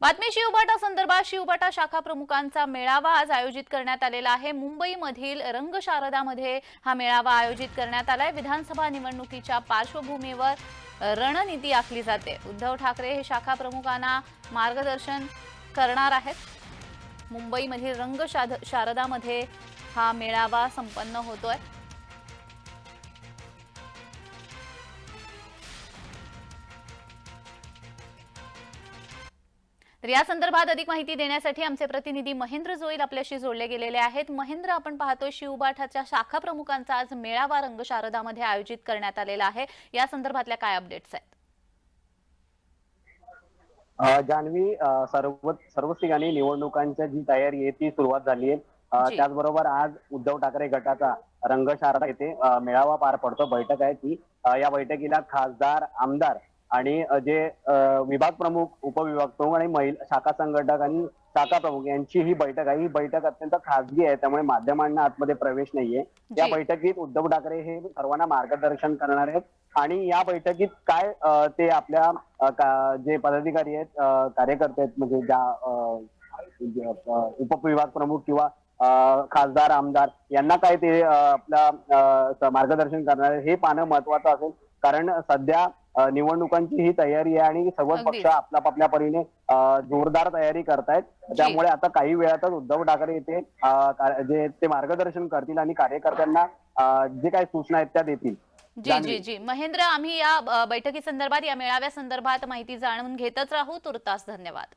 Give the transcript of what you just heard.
बातमी शिवबाटा संदर्भात शिवबाटा शाखा प्रमुखांचा मेळावा आज आयोजित करण्यात आलेला आहे. मुंबईमधील रंगशारदामध्ये हा मेळावा आयोजित करण्यात आलाय. विधानसभा निवडणुकीच्या पार्श्वभूमीवर रणनीती आखली जाते. उद्धव ठाकरे हे शाखा प्रमुखांना मार्गदर्शन करणार आहेत. मुंबईमधील रंग शारदामध्ये हा मेळावा संपन्न होतोय. तर या संदर्भात अधिक माहिती देण्यासाठी आमचे प्रतिनिधी महेंद्र जोईल आपल्याशी जोडले गेलेले आहेत. महेंद्र आपण पाहतोय शिवबाठाच्या शाखा प्रमुखांचा आज मेळावा रंग शारदामध्ये आयोजित करण्यात आलेला आहे. या संदर्भातल्या काय अपडेट्स आहेत? जान्हवी सर्व सर्वच ठिकाणी निवडणुकांच्या जी तयारी आहे ती सुरुवात झाली आहे. त्याचबरोबर आज उद्धव ठाकरे गटाचा रंगशारदा येथे मेळावा पार पडतो. बैठक आहे ती. या बैठकीला खासदार आमदार आणि जे विभाग प्रमुख उपविभाग प्रमुख आणि महिला शाखा संघटक आणि शाखा प्रमुख यांची ही बैठक आहे. ही बैठक अत्यंत खासगी आहे. त्यामुळे माध्यमांना आतमध्ये प्रवेश नाहीये. या. बैठकीत उद्धव ठाकरे हे सर्वांना मार्गदर्शन करणार आहेत. आणि या बैठकीत काय ते आपल्या जे पदाधिकारी आहेत कार्यकर्ते आहेत म्हणजे ज्या उपविभाग प्रमुख किंवा खासदार आमदार यांना काय ते आपल्या मार्गदर्शन करणार आहेत हे पाहणं महत्वाचं असेल. कारण सध्या निवडणुकांची ही तयारी आहे आणि सर्वच. पक्ष आपल्या आपल्या परीने जोरदार तयारी करतायत. त्यामुळे आता काही वेळातच उद्धव ठाकरे येथे जे ते मार्गदर्शन करतील आणि कार्यकर्त्यांना जे काही सूचना आहेत त्या देतील. जी जी. जी. महेंद्र आम्ही या बैठकी संदर्भात या मेळाव्या संदर्भात माहिती जाणून घेतच राहू. तुर्तास धन्यवाद.